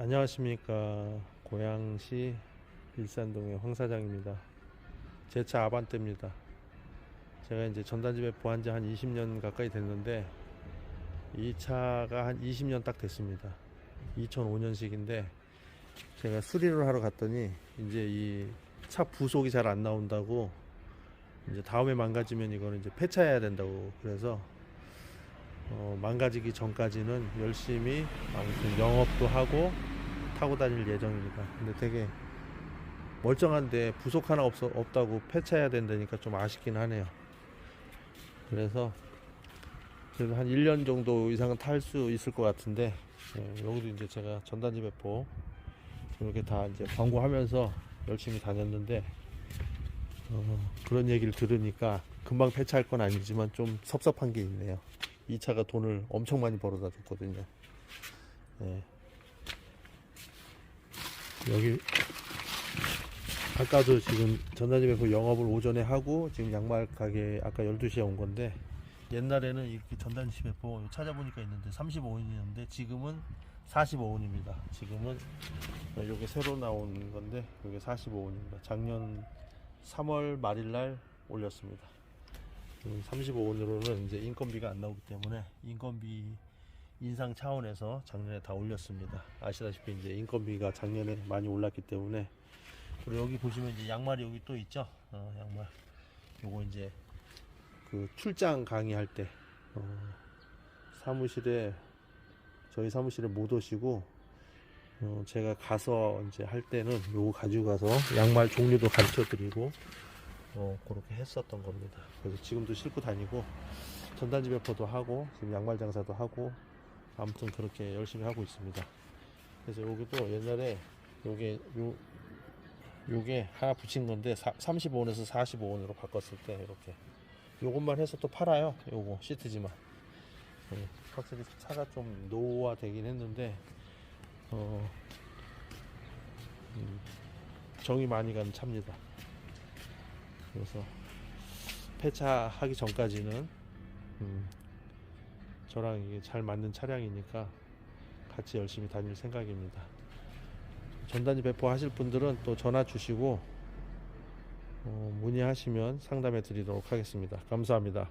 안녕하십니까. 고양시 일산동의 황 사장입니다. 제 차 아반떼입니다. 제가 이제 전단집에 보한 지 한 20년 가까이 됐는데 이 차가 한 20년 딱 됐습니다. 2005년식인데 제가 수리를 하러 갔더니 이제 이 차 부속이 잘 안 나온다고 이제 다음에 망가지면 이거는 이제 폐차해야 된다고 그래서 어, 망가지기 전까지는 열심히 아무튼 영업도 하고 타고 다닐 예정입니다. 근데 되게 멀쩡한데 부속 하나 없어, 없다고 폐차해야 된다니까 좀 아쉽긴 하네요. 그래서 그래도 한 1년 정도 이상은 탈 수 있을 것 같은데 예, 여기도 이제 제가 전단지 배포 이렇게 다 이제 광고하면서 열심히 다녔는데 어, 그런 얘기를 들으니까 금방 폐차할 건 아니지만 좀 섭섭한 게 있네요. 이 차가 돈을 엄청 많이 벌어다 줬거든요. 예. 여기 아까도 지금 전단집에 그 영업을 오전에 하고 지금 양말 가게 아까 12시에 온 건데 옛날에는 이렇게 뭐 찾아보니까 있는데 35원이었는데 지금은 45원입니다. 지금은 이게 새로 나온 건데 이게 45원입니다. 작년 3월 말일 날 올렸습니다. 35원으로는 이제 인건비가 안 나오기 때문에 인건비 인상 차원에서 작년에 다 올렸습니다. 아시다시피 이제 인건비가 작년에 많이 올랐기 때문에 그리고 여기 보시면 이제 양말이 여기 또 있죠. 어, 양말. 요거 이제 그 출장 강의할 때 어, 사무실에 저희 사무실에 못 오시고 어, 제가 가서 이제 할 때는 요거 가지고 가서 양말 종류도 가르쳐 드리고 어, 그렇게 했었던 겁니다. 그래서 지금도 신고 다니고 전단지 배포도 하고 지금 양말 장사도 하고 아무튼 그렇게 열심히 하고 있습니다. 그래서 여기도 옛날에 요게 요 요게 하나 붙인 건데 35원에서 45원으로 바꿨을 때 이렇게 요것만 해서 또 팔아요. 요거 시트지만 예, 확실히 차가 좀 노후화되긴 했는데 어, 음, 정이 많이 가는 차입니다. 그래서 폐차하기 전까지는 음, 저랑 이게 잘 맞는 차량이니까 같이 열심히 다닐 생각입니다. 전단지 배포하실 분들은 또 전화 주시고 어, 문의하시면 상담해 드리도록 하겠습니다. 감사합니다.